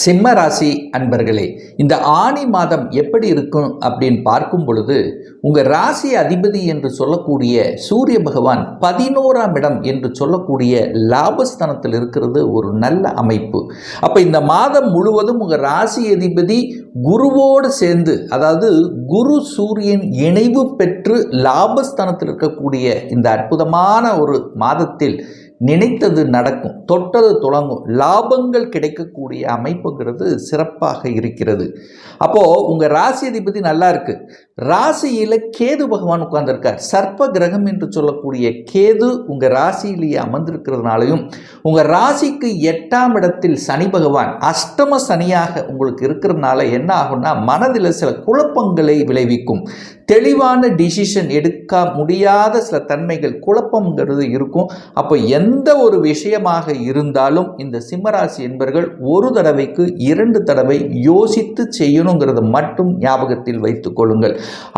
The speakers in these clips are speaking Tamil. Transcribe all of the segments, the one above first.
சிம்ம ராசி அன்பர்களே இந்த ஆணி மாதம் எப்படி இருக்கும் அப்படின்னு பார்க்கும் பொழுது உங்கள் ராசி அதிபதி என்று சொல்லக்கூடிய சூரிய பகவான் பதினோராம் இடம் என்று சொல்லக்கூடிய லாபஸ்தானத்தில் இருக்கிறது ஒரு நல்ல அமைப்பு. அப்போ இந்த மாதம் முழுவதும் உங்கள் ராசி அதிபதி குருவோடு சேர்ந்து அதாவது குரு சூரியன் இணைவு பெற்று லாபஸ்தானத்தில் இருக்கக்கூடிய இந்த அற்புதமான ஒரு மாதத்தில் நினைத்தது நடக்கும் தொட்டது தொடங்கும் லாபங்கள் கிடைக்கக்கூடிய அமைப்புங்கிறது சிறப்பாக இருக்கிறது. அப்போது உங்கள் ராசி அதிபதி நல்லா இருக்குது ராசியில் கேது பகவான் உட்கார்ந்துருக்கார். சர்ப்ப கிரகம் என்று சொல்லக்கூடிய கேது உங்கள் ராசியிலேயே அமர்ந்திருக்கிறதுனாலையும் உங்கள் ராசிக்கு எட்டாம் இடத்தில் சனி பகவான் அஷ்டம சனியாக உங்களுக்கு இருக்கிறதுனால என்ன ஆகும்னா மனதில் சில குழப்பங்களை விளைவிக்கும். தெளிவான டிசிஷன் எடுக்க முடியாத சில தன்மைகள் குழப்பம்ங்கிறது இருக்கும். அப்போ எந்த ஒரு விஷயமாக இருந்தாலும் இந்த சிம்மராசி என்பர்கள் ஒரு தடவைக்கு இரண்டு தடவை யோசித்து செய்யணுங்கிறத மட்டும் ஞாபகத்தில் வைத்துக் கொள்ளுங்கள்.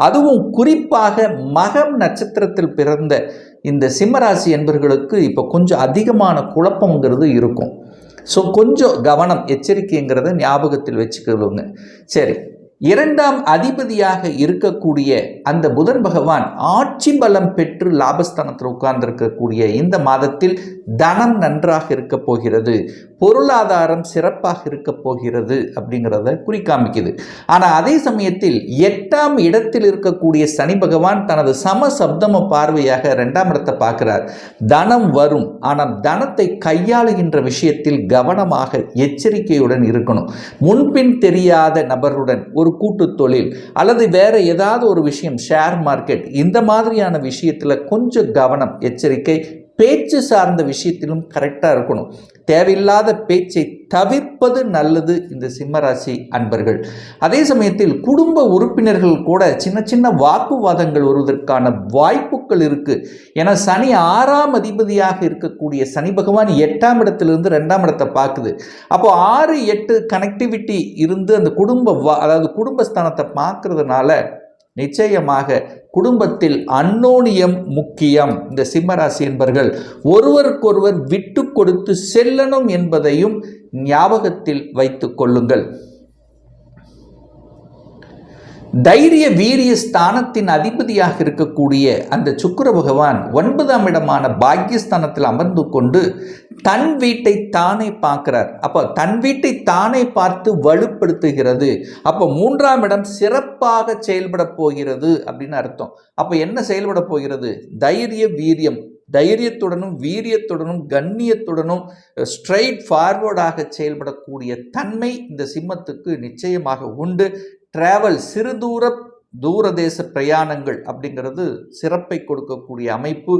அதுவும் குறிப்பாக மகம் நட்சத்திரத்தில் பிறந்த இந்த சிம்மராசி என்பர்களுக்கு இப்போ கொஞ்சம் அதிகமான குழப்பங்கிறது இருக்கும். ஸோ கொஞ்சம் கவனம் எச்சரிக்கைங்கிறத ஞாபகத்தில் வச்சுக்கொள்ளுங்க சரி. இரண்டாம் அதிபதியாக இருக்கக்கூடிய அந்த புதன் பகவான் ஆட்சி பலம் பெற்று லாபஸ்தானத்தில் உட்கார்ந்திருக்கக்கூடிய இந்த மாதத்தில் தனம் நன்றாக இருக்க போகிறது. பொருளாதாரம் சிறப்பாக இருக்க போகிறது அப்படிங்கிறத குறிக்காமிக்குது. ஆனால் அதே சமயத்தில் எட்டாம் இடத்தில் இருக்கக்கூடிய சனி பகவான் தனது சம சப்தம பார்வையாக ரெண்டாம் இடத்தை பார்க்கிறார். தனம் வரும். ஆனால் தனத்தை கையாளுகின்ற விஷயத்தில் கவனமாக எச்சரிக்கையுடன் இருக்கணும். முன்பின் தெரியாத நபருடன் ஒரு கூட்டு தொழில் அல்லது வேற ஏதாவது ஒரு விஷயம் ஷேர் மார்க்கெட் இந்த மாதிரியான விஷயத்தில் கொஞ்சம் கவனம் எச்சரிக்கை பேச்சு சார்ந்த விஷயத்திலும் கரெக்டாக இருக்கணும். தேவையில்லாத பேச்சை தவிர்ப்பது நல்லது இந்த சிம்மராசி அன்பர்கள். அதே சமயத்தில் குடும்ப உறுப்பினர்கள் கூட சின்ன சின்ன வாக்குவாதங்கள் வருவதற்கான வாய்ப்புகள் இருக்குது ஏன்னா சனி ஆறாம் அதிபதியாக இருக்கக்கூடிய சனி பகவான் எட்டாம் இடத்திலிருந்து ரெண்டாம் இடத்தை பார்க்குது. அப்போ ஆறு எட்டு கனெக்டிவிட்டி இருந்து அந்த குடும்ப வா அதாவது குடும்பஸ்தானத்தை பார்க்குறதுனால நிச்சயமாக குடும்பத்தில் அன்னோனியம் முக்கியம். இந்த சிம்மராசி என்பர்கள் ஒருவருக்கொருவர் விட்டு கொடுத்து செல்லணும் என்பதையும் ஞாபகத்தில் வைத்து கொள்ளுங்கள். தைரிய வீரிய ஸ்தானத்தின் அதிபதியாக இருக்கக்கூடிய அந்த சுக்கிர பகவான் ஒன்பதாம் இடமான பாக்கியஸ்தானத்தில் அமர்ந்து கொண்டு தன் வீட்டை தானே பார்க்கிறார். அப்போ தன் வீட்டை தானே பார்த்து வலுப்படுத்துகிறது. அப்போ மூன்றாம் இடம் சிறப்பாக செயல்பட போகிறது அப்படின்னு அர்த்தம். அப்போ என்ன செயல்பட போகிறது? தைரிய வீரியம். தைரியத்துடனும் வீரியத்துடனும் கண்ணியத்துடனும் ஸ்ட்ரைட் ஃபார்வர்டாக செயல்படக்கூடிய தன்மை இந்த சிம்மத்துக்கு நிச்சயமாக உண்டு. டிராவல் சிறு தூர தூரதேச பிரயாணங்கள் அப்படிங்கிறது சிறப்பை கொடுக்கக்கூடிய அமைப்பு.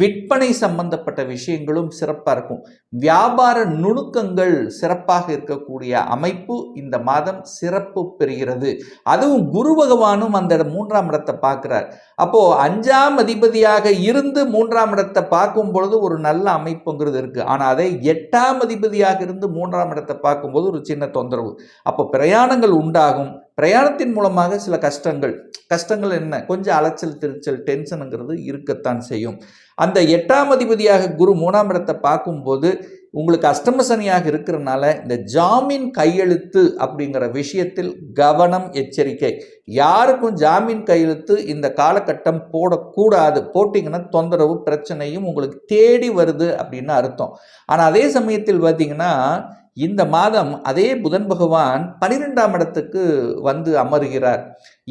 விற்பனை சம்பந்தப்பட்ட விஷயங்களும் சிறப்பாக இருக்கும். வியாபார நுணுக்கங்கள் சிறப்பாக இருக்கக்கூடிய அமைப்பு இந்த மாதம் சிறப்பு பெறுகிறது. அதுவும் குரு பகவானும் அந்த மூன்றாம் இடத்தை பார்க்குறார். அப்போ அஞ்சாம் அதிபதியாக இருந்து மூன்றாம் இடத்தை பார்க்கும் பொழுது ஒரு நல்ல அமைப்புங்கிறது இருக்கு. ஆனால் அதை எட்டாம் அதிபதியாக இருந்து மூன்றாம் இடத்தை பார்க்கும்போது ஒரு சின்ன தொந்தரவு. அப்போ பிரயாணங்கள் உண்டாகும். பிரயாணத்தின் மூலமாக சில கஷ்டங்கள். கஷ்டங்கள் என்ன? கொஞ்சம் அலைச்சல் திருச்சல் டென்ஷனுங்கிறது இருக்கத்தான் செய்யும். அந்த எட்டாம் அதிபதியாக குரு மூணாம் இடத்தை பார்க்கும்போது உங்களுக்கு அஷ்டம சனியாக இருக்கிறனால இந்த ஜாமீன் கையெழுத்து அப்படிங்கிற விஷயத்தில் கவனம் எச்சரிக்கை. யாருக்கும் ஜாமீன் கையெழுத்து இந்த காலகட்டம் போடக்கூடாது. போட்டிங்கன்னா தொந்தரவு பிரச்சனையும் உங்களுக்கு தேடி வருது அப்படின்னு அர்த்தம். ஆனால் அதே சமயத்தில் பார்த்தீங்கன்னா இந்த மாதம் அதே புதன் பகவான் பனிரெண்டாம் இடத்துக்கு வந்து அமருகிறார்.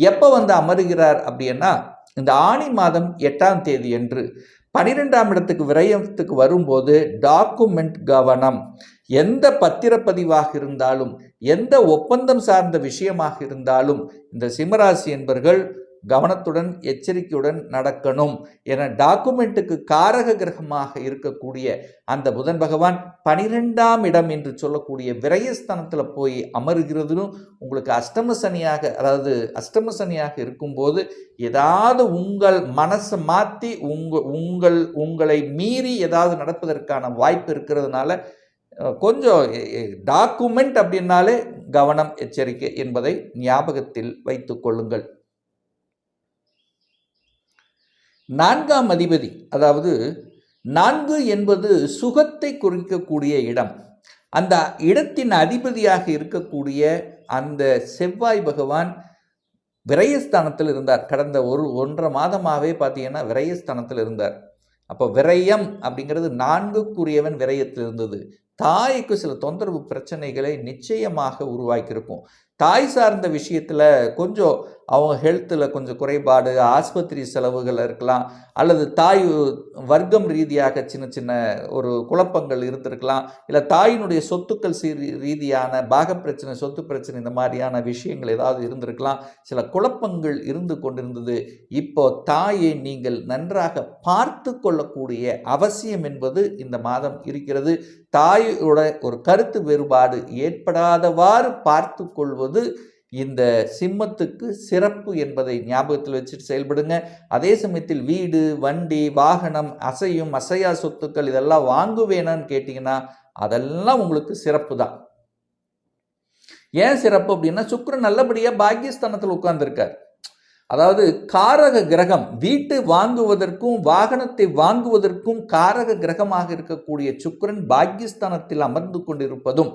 எப்போ வந்து அமருகிறார் அப்படின்னா இந்த ஆணி மாதம் எட்டாம் தேதி என்று பனிரெண்டாம் இடத்துக்கு விரயத்துக்கு வரும்போது டாக்குமெண்ட் கவனம். எந்த பத்திரப்பதிவாக இருந்தாலும் எந்த ஒப்பந்தம் சார்ந்த விஷயமாக இருந்தாலும் இந்த சிம்மராசி என்பர்கள் கவனத்துடன் எச்சரிக்கையுடன் நடக்கணும் என டாக்குமெண்ட்டுக்கு காரக கிரகமாக இருக்கக்கூடிய அந்த புதன் பகவான் பனிரெண்டாம் இடம் என்று சொல்லக்கூடிய விரயஸ்தானத்தில் போய் அமருகிறதும் உங்களுக்கு அஷ்டம சனியாக அதாவது அஷ்டம சனியாக இருக்கும்போது ஏதாவது உங்கள் மனசை மாற்றி உங்கள் உங்கள் உங்களை மீறி ஏதாவது நடப்பதற்கான வாய்ப்பு இருக்கிறதுனால கொஞ்சம் டாக்குமெண்ட் அப்படின்னாலே கவனம் எச்சரிக்கை என்பதை ஞாபகத்தில் வைத்துக்கொள்ளுங்கள் நான்காம் அதிபதி அதாவது நான்கு என்பது சுகத்தை குறிக்கக்கூடிய இடம். அந்த இடத்தின் அதிபதியாக இருக்கக்கூடிய அந்த செவ்வாய் பகவான் விரயஸ்தானத்தில் இருந்தார். கடந்த ஒரு ஒன்றரை மாதமாகவே பார்த்தீங்கன்னா விரயஸ்தானத்தில் இருந்தார். அப்போ விரயம் அப்படிங்கிறது நான்குக்குரியவன் விரயத்தில் இருந்தது தாய்க்கு சில தொந்தரவு பிரச்சனைகளை நிச்சயமாக உருவாக்கியிருக்கும். தாய் சார்ந்த விஷயத்தில் கொஞ்சம் அவங்க ஹெல்த்தில் கொஞ்சம் குறைபாடு ஆஸ்பத்திரி செலவுகள் இருக்கலாம் அல்லது தாய் வர்க்கம் ரீதியாக சின்ன சின்ன ஒரு குழப்பங்கள் இருந்திருக்கலாம் இல்லை தாயினுடைய சொத்துக்கள் சீ ரீதியான பாக பிரச்சனை சொத்து பிரச்சனை இந்த மாதிரியான விஷயங்கள் ஏதாவது இருந்திருக்கலாம் சில குழப்பங்கள் இருந்து கொண்டிருந்தது. இப்போ தாயை நீங்கள் நன்றாக பார்த்து கொள்ளக்கூடிய அவசியம் என்பது இந்த மாதம் இருக்கிறது. தாயோட ஒரு கருத்து வேறுபாடு ஏற்படாதவாறு பார்த்து கொள்வது இந்த சிம்மத்துக்கு சிறப்பு என்பதை ஞாபகத்தில் வச்சுட்டு செயல்படுங்க. அதே சமயத்தில் வீடு வண்டி வாகனம் அசையும் அசையா சொத்துக்கள் இதெல்லாம் வாங்குவேனான்னு கேட்டிங்கன்னா அதெல்லாம் உங்களுக்கு சிறப்பு தான் ஏன் சிறப்பு அப்படின்னா சுக்கிரன் நல்லபடியாக பாக்கியஸ்தானத்தில் உட்கார்ந்துருக்கார். அதாவது காரக கிரகம் வீட்டு வாங்குவதற்கும் வாகனத்தை வாங்குவதற்கும் காரக கிரகமாக இருக்கக்கூடிய சுக்கரன் பாக்கியஸ்தானத்தில் அமர்ந்து கொண்டிருப்பதும்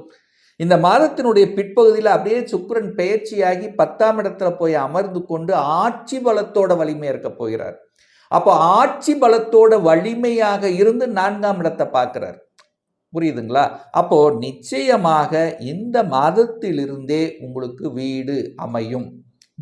இந்த மாதத்தினுடைய பிற்பகுதியில் அப்படியே சுக்கரன் பெயர்ச்சியாகி பத்தாம் இடத்துல போய் அமர்ந்து கொண்டு ஆட்சி பலத்தோட வலிமை இருக்க போகிறார். அப்போ ஆட்சி பலத்தோட வலிமையாக இருந்து நான்காம் இடத்தை பார்க்கிறார். புரியுதுங்களா? அப்போ நிச்சயமாக இந்த மாதத்திலிருந்தே உங்களுக்கு வீடு அமையும்.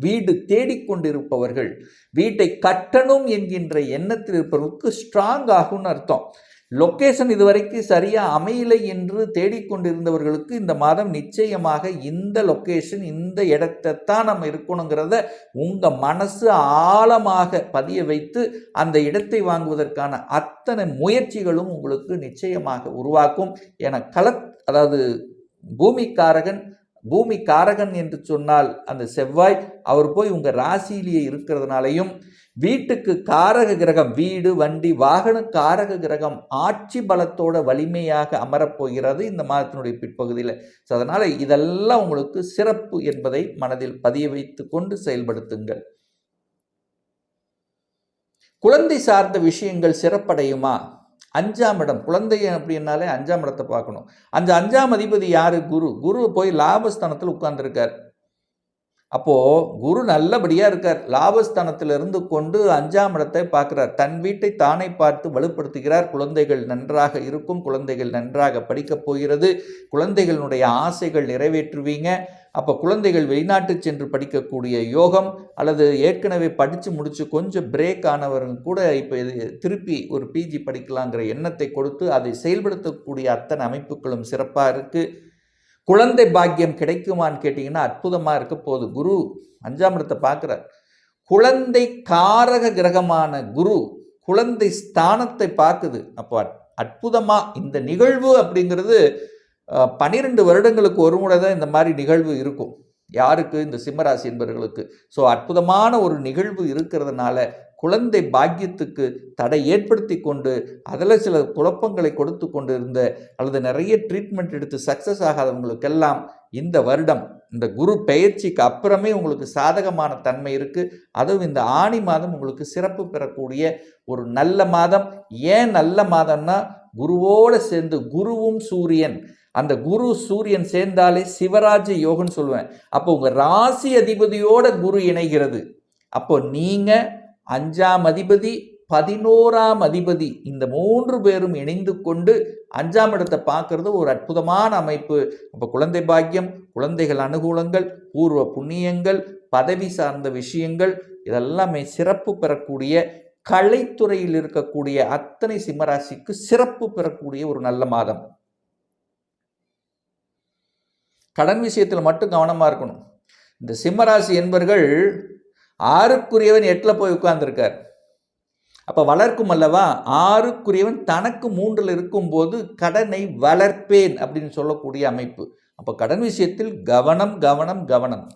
வீடு தேடிக்கொண்டிருப்பவர்கள் வீட்டை கட்டணும் என்கின்ற எண்ணத்தில் இருப்பவர்களுக்கு ஸ்ட்ராங் ஆகும்னு அர்த்தம். லொக்கேஷன் இதுவரைக்கும் சரியாக அமையலை என்று தேடிக்கொண்டிருந்தவர்களுக்கு இந்த மாதம் நிச்சயமாக இந்த லொக்கேஷன் இந்த இடத்தைத்தான் நம்ம இருக்கணுங்கிறத உங்கள் மனசு ஆழமாக பதிய வைத்து அந்த இடத்தை வாங்குவதற்கான அத்தனை முயற்சிகளும் உங்களுக்கு நிச்சயமாக உருவாக்கும். என கல அதாவது பூமிக்காரகன் பூமி காரகன் என்று சொன்னால் அந்த செவ்வாய் அவர் போய் உங்கள் ராசியிலேயே இருக்கிறதுனாலையும் வீட்டுக்கு காரக கிரகம் வீடு வண்டி வாகன காரக கிரகம் ஆட்சி பலத்தோட வலிமையாக அமரப்போகிறது இந்த மாதத்தினுடைய பிற்பகுதியில். ஸோ அதனால் இதெல்லாம் உங்களுக்கு சிறப்பு என்பதை மனதில் பதிய வைத்து கொண்டு செயல்படுத்துங்கள். குழந்தை சார்ந்த விஷயங்கள் சிறப்படையுமா? அஞ்சாம் இடம். குழந்தை அப்படின்னாலே அஞ்சாம் இடத்தை பார்க்கணும். அந்த அஞ்சாம் அதிபதி யார்? குரு. குரு போய் லாபஸ்தானத்தில் உட்கார்ந்துருக்கார். அப்போது குரு நல்லபடியாக இருக்கார். லாபஸ்தானத்தில் இருந்து கொண்டு அஞ்சாம் இடத்தை பார்க்குறார். தன் வீட்டை தானே பார்த்து வலுப்படுத்துகிறார். குழந்தைகள் நன்றாக இருக்கும். குழந்தைகள் நன்றாக படிக்கப் போகிறது. குழந்தைகளுடைய ஆசைகள் நிறைவேற்றுவீங்க. அப்போ குழந்தைகள் வெளிநாட்டு சென்று படிக்கக்கூடிய யோகம் அல்லது ஏற்கனவே படித்து முடித்து கொஞ்சம் பிரேக் ஆனவர்கள் கூட இப்போ இது திருப்பி ஒரு பிஜி படிக்கலாங்கிற எண்ணத்தை கொடுத்து அதை செயல்படுத்தக்கூடிய அத்தனை அமைப்புகளும் சிறப்பாக இருக்குது குழந்தை பாக்கியம் கிடைக்குமான்னு கேட்டிங்கன்னா அற்புதமாக இருக்க போகுது. குரு அஞ்சாமிரத்தை பார்க்குறார். குழந்தை காரக கிரகமான குரு குழந்தை ஸ்தானத்தை பார்க்குது. அப்போ அற்புதமாக இந்த நிகழ்வு அப்படிங்கிறது பன்னிரெண்டு வருடங்களுக்கு ஒரு முறை தான் இந்த மாதிரி நிகழ்வு இருக்கும். யாருக்கு? இந்த சிம்மராசி என்பவர்களுக்கு ஸோ அற்புதமான ஒரு நிகழ்வு இருக்கிறதுனால குழந்தை பாக்கியத்துக்கு தடை ஏற்படுத்தி கொண்டு அதில் சில குழப்பங்களை கொடுத்து கொண்டு இருந்த அல்லது நிறைய ட்ரீட்மெண்ட் எடுத்து சக்ஸஸ் ஆகாதவங்களுக்கெல்லாம் இந்த வருடம் இந்த குரு பெயர்ச்சிக்கு அப்புறமே உங்களுக்கு சாதகமான தன்மை இருக்குது அதுவும் இந்த ஆணி மாதம் உங்களுக்கு சிறப்பு பெறக்கூடிய ஒரு நல்ல மாதம். ஏன் நல்ல மாதம்னா குருவோடு சேர்ந்து குருவும் சூரியன். அந்த குரு சூரியன் சேர்ந்தாலே சிவராஜ யோகன்னு சொல்லுவேன். அப்போ உங்கள் ராசி அதிபதியோட குரு இணைகிறது. அப்போ நீங்கள் அஞ்சாம் அதிபதி பதினோராம் அதிபதி இந்த மூன்று பேரும் இணைந்து கொண்டு அஞ்சாம் இடத்தை பார்க்கறது ஒரு அற்புதமான அமைப்பு. அப்போ குழந்தை பாக்கியம் குழந்தைகள் அனுகூலங்கள் பூர்வ புண்ணியங்கள் பதவி சார்ந்த விஷயங்கள் இதெல்லாமே சிறப்பு பெறக்கூடிய கலைத்துறையில் இருக்கக்கூடிய அத்தனை சிம்மராசிக்கு சிறப்பு பெறக்கூடிய ஒரு நல்ல மாதம். கடன் விஷயத்தில் மட்டும் கவனமாக இருக்கணும். இந்த சிம்மராசி என்பர்கள் ஆறுக்குரியவன் எட்டில் போய் உட்கார்ந்துருக்கார். அப்போ வளர்க்கும் அல்லவா? ஆறுக்குரியவன் தனக்கு மூன்றில் இருக்கும்போது கடனை வளர்ப்பேன் அப்படின்னு சொல்லக்கூடிய அமைப்பு. அப்போ கடன் விஷயத்தில் கவனம் கவனம் கவனம்.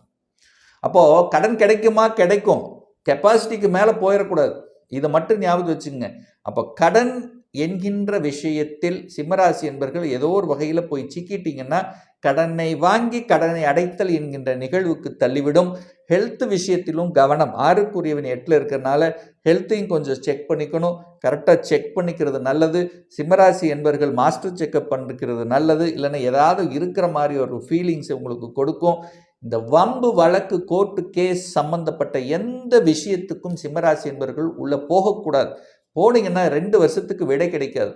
அப்போது கடன் கிடைக்குமா? கிடைக்கும். கெப்பாசிட்டிக்கு மேலே போயிடக்கூடாது. இதை மட்டும் ஞாபகம் வச்சுங்க அப்போ கடன் என்கின்ற விஷயத்தில் சிம்மராசி என்பர்கள் ஏதோ ஒரு வகையில் போய் சிக்கிட்டீங்கன்னா கடனை வாங்கி கடனை அடைத்தல் என்கின்ற நிகழ்வுக்கு தள்ளிவிடும். ஹெல்த் விஷயத்திலும் கவனம். ஆறுக்குரியவன் எட்டில் இருக்கிறனால ஹெல்த்தையும் கொஞ்சம் செக் பண்ணிக்கணும். கரெக்டாக செக் பண்ணிக்கிறது நல்லது. சிம்மராசி என்பர்கள் மாஸ்டர் செக்கப் பண்ணிக்கிறது நல்லது. இல்லைன்னா ஏதாவது இருக்கிற மாதிரி ஒரு ஃபீலிங்ஸ் உங்களுக்கு கொடுக்கும். இந்த வம்பு வழக்கு கோர்ட்டு கேஸ் சம்பந்தப்பட்ட எந்த விஷயத்துக்கும் சிம்மராசி என்பவர்கள் உள்ளே போகக்கூடாது. போனீங்கன்னா ரெண்டு வருஷத்துக்கு விடை கிடைக்காது.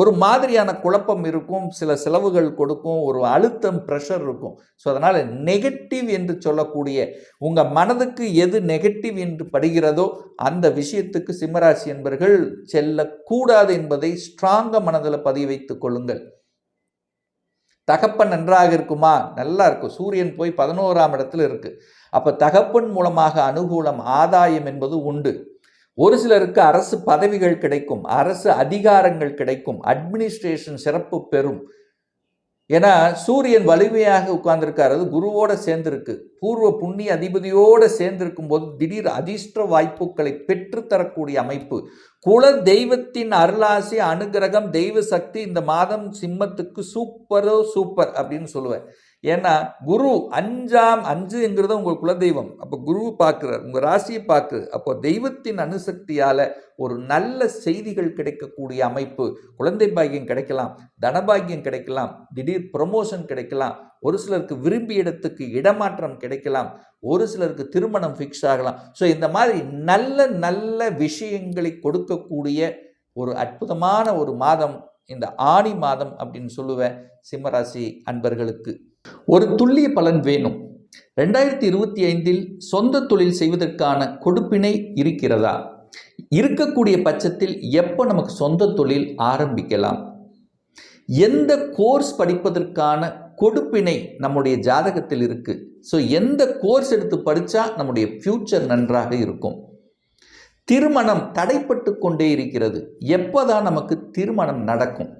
ஒரு மாதிரியான குழப்பம் இருக்கும் சில செலவுகள் கொடுக்கும் ஒரு அழுத்தம் ப்ரெஷர் இருக்கும். ஸோ அதனால் நெகட்டிவ் என்று சொல்லக்கூடிய உங்கள் மனதுக்கு எது நெகட்டிவ் என்று படுகிறதோ அந்த விஷயத்துக்கு சிம்மராசி என்பர்கள் செல்லக்கூடாது என்பதை ஸ்ட்ராங்காக மனதில் பதிய வைத்துக் கொள்ளுங்கள். தகப்பன் நன்றாக இருக்குமா? நல்லா இருக்கும். சூரியன் போய் பதினோராம் இடத்துல இருக்குது அப்போ தகப்பன் மூலமாக அனுகூலம் ஆதாயம் என்பது உண்டு. ஒரு சிலருக்கு அரசு பதவிகள் கிடைக்கும் அரசு அதிகாரங்கள் கிடைக்கும் அட்மினிஸ்ட்ரேஷன் சிறப்பு பெறும். ஏன்னா சூரியன் வலிமையாக உட்கார்ந்துருக்காரு அது குருவோட சேர்ந்திருக்கு. பூர்வ புண்ணிய அதிபதியோடு சேர்ந்திருக்கும் போது திடீர் அதிர்ஷ்ட வாய்ப்புகளை பெற்றுத்தரக்கூடிய அமைப்பு. குல தெய்வத்தின் அருளாசி அனுகிரகம் தெய்வ சக்தி இந்த மாதம் சிம்மத்துக்கு சூப்பரோ சூப்பர் அப்படின்னு சொல்லுவேன். ஏன்னா குரு அஞ்சாம் அஞ்சுங்கிறது உங்கள் குலதெய்வம். அப்போ குரு பார்க்குறார் உங்கள் ராசியை பார்க்குது அப்போ தெய்வத்தின் அணுசக்தியால் ஒரு நல்ல செய்திகள் கிடைக்கக்கூடிய அமைப்பு. குழந்தை பாக்கியம் கிடைக்கலாம் தனபாகியம் கிடைக்கலாம் திடீர் ப்ரொமோஷன் கிடைக்கலாம் ஒரு சிலருக்கு விரும்பிய இடத்துக்கு இடமாற்றம் கிடைக்கலாம் ஒரு சிலருக்கு திருமணம் ஃபிக்ஸ் ஆகலாம். ஸோ இந்த மாதிரி நல்ல நல்ல விஷயங்களை கொடுக்கக்கூடிய ஒரு அற்புதமான ஒரு மாதம் இந்த ஆணி மாதம் அப்படின்னு சொல்லுவேன் சிம்மராசி அன்பர்களுக்கு. ஒரு துல்லிய பலன் வேணும். ரெண்டாயிரத்தி இருபத்தி ஐந்தில் சொந்த தொழில் செய்வதற்கான கொடுப்பினை இருக்கிறதா? இருக்கக்கூடிய பட்சத்தில் எப்போ நமக்கு சொந்த தொழில் ஆரம்பிக்கலாம்? எந்த கோர்ஸ் படிப்பதற்கான கொடுப்பினை நம்முடைய ஜாதகத்தில் இருக்கு? ஸோ எந்த கோர்ஸ் எடுத்து படித்தா நம்முடைய ஃப்யூச்சர் நன்றாக இருக்கும்? திருமணம் தடைப்பட்டு கொண்டே இருக்கிறது. எப்போதான் நமக்கு திருமணம் நடக்கும்?